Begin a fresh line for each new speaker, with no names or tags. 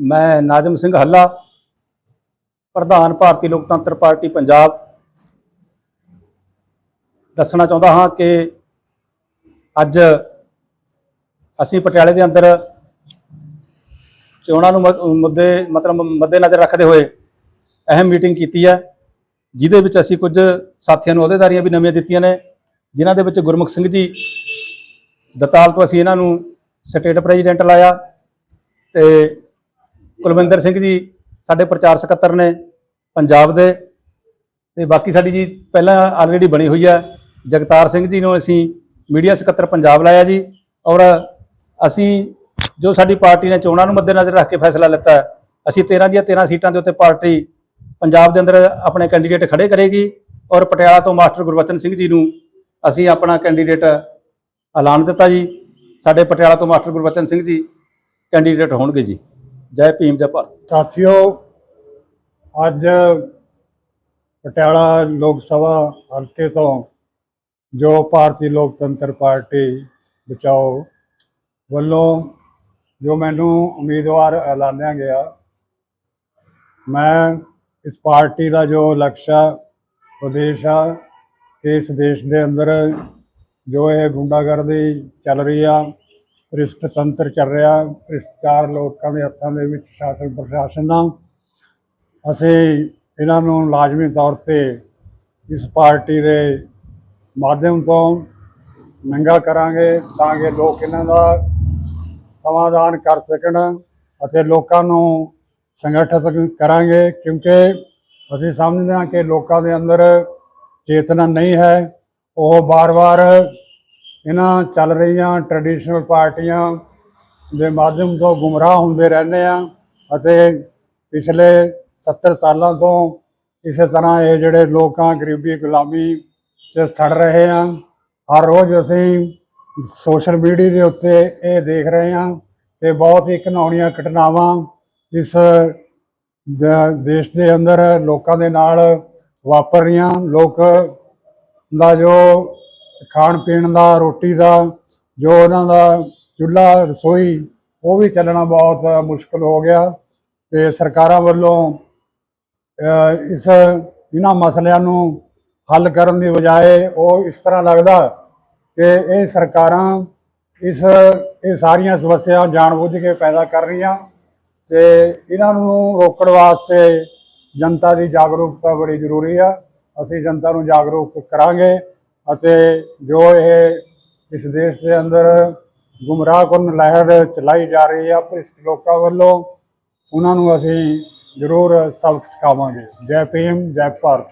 ਮੈਂ ਨਾਜਮ ਸਿੰਘ ਹੱਲਾ, ਪ੍ਰਧਾਨ ਭਾਰਤੀ ਲੋਕਤੰਤਰ ਪਾਰਟੀ ਪੰਜਾਬ। ਦੱਸਣਾ ਚਾਹੁੰਦਾ ਹਾਂ ਕਿ ਅੱਜ ਅਸੀਂ ਪਟਿਆਲੇ ਦੇ ਅੰਦਰ ਚੋਣਾਂ ਨੂੰ ਮ- ਮੁੱਦੇ, ਮਤਲਬ ਮੱਦੇਨਜ਼ਰ ਰੱਖਦੇ ਹੋਏ ਅਹਿਮ ਮੀਟਿੰਗ ਕੀਤੀ ਹੈ, ਜਿਹਦੇ ਵਿੱਚ ਅਸੀਂ ਕੁਝ ਸਾਥੀਆਂ ਨੂੰ ਅਹੁਦੇਦਾਰੀਆਂ ਵੀ ਨਵੀਆਂ ਦਿੱਤੀਆਂ ਨੇ, ਜਿਨ੍ਹਾਂ ਦੇ ਵਿੱਚ ਗੁਰਮੁਖ ਸਿੰਘ ਜੀ, ਦਤਾਲ ਤੋਂ ਅਸੀਂ ਇਹਨਾਂ ਨੂੰ ਸਟੇਟ ਪ੍ਰੈਜ਼ੀਡੈਂਟ ਲਾਇਆ ਤੇ ਕੁਲਵਿੰਦਰ ਸਿੰਘ ਜੀ, ਸਾਡੇ ਪ੍ਰਚਾਰ ਸਕੱਤਰ ਨੇ ਪੰਜਾਬ ਦੇ। ਤੇ ਬਾਕੀ ਸਾਡੀ ਜੀ ਪਹਿਲਾਂ ਆਲਰੇਡੀ ਬਣੀ ਹੋਈ ਹੈ ਜਗਤਾਰ ਸਿੰਘ ਜੀ ਨੂੰ ਅਸੀਂ ਮੀਡੀਆ ਸਕੱਤਰ ਪੰਜਾਬ ਲਾਇਆ ਜੀ। ਔਰ ਅਸੀਂ ਜੋ ਸਾਡੀ ਪਾਰਟੀ ਨੇ ਚੋਣਾਂ ਨੂੰ ਮੱਦੇਨਜ਼ਰ ਰੱਖ ਕੇ ਫੈਸਲਾ ਲਿੱਤਾ, ਅਸੀਂ 13 ਦੀਆਂ 13 ਸੀਟਾਂ ਦੇ ਉੱਤੇ ਪਾਰਟੀ ਪੰਜਾਬ ਦੇ ਅੰਦਰ ਆਪਣੇ ਕੈਂਡੀਡੇਟ ਖੜੇ ਕਰੇਗੀ। ਔਰ ਪਟਿਆਲਾ ਤੋਂ ਮਾਸਟਰ ਗੁਰਵਚਨ ਸਿੰਘ ਜੀ ਨੂੰ ਅਸੀਂ ਆਪਣਾ ਕੈਂਡੀਡੇਟ ਐਲਾਨ ਦਿੱਤਾ ਜੀ। ਸਾਡੇ ਪਟਿਆਲਾ ਤੋਂ ਮਾਸਟਰ ਗੁਰਵਚਨ ਸਿੰਘ ਜੀ ਕੈਂਡੀਡੇਟ ਹੋਣਗੇ ਜੀ। ਜੈ ਭੀਮ, ਜੈ ਭਾਰਤ।
ਸਾਥੀਓ, ਅੱਜ ਪਟਿਆਲਾ ਲੋਕ ਸਭਾ ਹਲਕੇ ਤੋਂ ਜੋ ਭਾਰਤੀ ਲੋਕਤੰਤਰ ਪਾਰਟੀ ਬਚਾਓ ਵੱਲੋਂ ਜੋ ਮੈਨੂੰ ਉਮੀਦਵਾਰ ਐਲਾਨਿਆ ਗਿਆ, ਮੈਂ ਇਸ ਪਾਰਟੀ ਦਾ ਜੋ ਲਕਸ਼ ਆ ਉਦੇਸ਼ ਆ ਕਿ ਇਸ ਦੇਸ਼ ਦੇ ਅੰਦਰ ਜੋ ਇਹ ਗੁੰਡਾਗਰਦੀ ਚੱਲ ਰਹੀ ਆ ਭ੍ਰਿਸ਼ਟ ਤੰਤਰ ਚੱਲ ਰਿਹਾ ਭ੍ਰਿਸ਼ਟਾਚਾਰ ਲੋਕਾਂ ਦੇ ਹੱਥਾਂ ਦੇ ਵਿੱਚ ਸ਼ਾਸਨ, ਪ੍ਰਸ਼ਾਸਨ ਦਾ ਅਸੀਂ ਇਹਨਾਂ ਨੂੰ ਲਾਜ਼ਮੀ ਤੌਰ ਤੇ ਇਸ ਪਾਰਟੀ ਦੇ ਮਾਧਿਅਮ ਤੋਂ ਨੰਗਾ ਕਰਾਂਗੇ ਤਾਂ ਕਿ ਲੋਕ ਇਹਨਾਂ ਦਾ ਸਮਾਧਾਨ ਕਰ ਸਕਣ ਅਤੇ ਲੋਕਾਂ ਨੂੰ ਸੰਗਠਿਤ ਕਰਾਂਗੇ, ਕਿਉਂਕਿ ਅਸੀਂ ਸਮਝਦੇ ਹਾਂ ਕਿ ਲੋਕਾਂ ਦੇ ਅੰਦਰ ਚੇਤਨਾ ਨਹੀਂ ਹੈ। ਉਹ ਬਾਰ-ਬਾਰ ਇਹਨਾਂ ਚੱਲ ਰਹੀਆਂ ਟ੍ਰੈਡੀਸ਼ਨਲ ਪਾਰਟੀਆਂ ਦੇ ਮਾਧਿਅਮ ਤੋਂ ਗੁੰਮਰਾਹ ਹੁੰਦੇ ਰਹਿੰਦੇ ਆ ਅਤੇ ਪਿਛਲੇ 70 ਸਾਲਾਂ ਤੋਂ ਇਸੇ ਤਰ੍ਹਾਂ ਇਹ ਜਿਹੜੇ ਲੋਕਾਂ, ਗਰੀਬੀ, ਗੁਲਾਮੀ 'ਚ ਸੜ ਰਹੇ ਆ। ਹਰ ਰੋਜ਼ ਅਸੀਂ ਸੋਸ਼ਲ ਮੀਡੀਆ ਦੇ ਉੱਤੇ ਇਹ ਦੇਖ ਰਹੇ ਹਾਂ ਕਿ ਬਹੁਤ ਹੀ ਘਿਨਾਉਣੀਆਂ ਘਟਨਾਵਾਂ ਇਸ ਦੇਸ਼ ਦੇ ਅੰਦਰ ਲੋਕਾਂ ਦੇ ਨਾਲ ਵਾਪਰ ਰਹੀਆਂ। ਲੋਕ ਦਾ ਜੋ ਖਾਣ ਪੀਣ ਦਾ, ਰੋਟੀ ਦਾ, ਜੋ ਉਹਨਾਂ ਦਾ ਚੁੱਲ੍ਹਾ, ਰਸੋਈ, ਉਹ ਵੀ ਚੱਲਣਾ ਬਹੁਤ ਮੁਸ਼ਕਲ ਹੋ ਗਿਆ ਤੇ ਸਰਕਾਰਾਂ ਵੱਲੋਂ ਇਸ, ਇਹਨਾਂ ਮਸਲਿਆਂ ਨੂੰ ਹੱਲ ਕਰਨ ਦੀ ਬਜਾਏ ਉਹ ਇਸ ਤਰ੍ਹਾਂ ਲੱਗਦਾ ਕਿ ਇਹ ਸਰਕਾਰਾਂ ਇਸ, ਇਹ ਸਾਰੀਆਂ ਸਮੱਸਿਆ ਜਾਣਬੁੱਝ ਕੇ ਪੈਦਾ ਕਰ ਰਹੀਆਂ ਤੇ ਇਹਨਾਂ ਨੂੰ ਰੋਕਣ ਵਾਸਤੇ ਜਨਤਾ ਦੀ ਜਾਗਰੂਕਤਾ ਬੜੀ ਜ਼ਰੂਰੀ ਆ। ਅਸੀਂ ਜਨਤਾ ਨੂੰ ਜਾਗਰੂਕ ਕਰਾਂਗੇ। ਅਤੇ ਜੋ ਇਹ ਇਸ ਦੇਸ਼ ਦੇ ਅੰਦਰ ਗੁੰਮਰਾਹਕੁਨ ਲਹਿਰ ਚਲਾਈ ਜਾ ਰਹੀ ਹੈ ਭ੍ਰਿਸ਼ਟ ਲੋਕਾਂ ਵੱਲੋਂ, ਉਹਨਾਂ ਨੂੰ ਅਸੀਂ ਜ਼ਰੂਰ ਸਬਕ ਸਿਖਾਵਾਂਗੇ। ਜੈ ਭੀਮ, ਜੈ ਭਾਰਤ।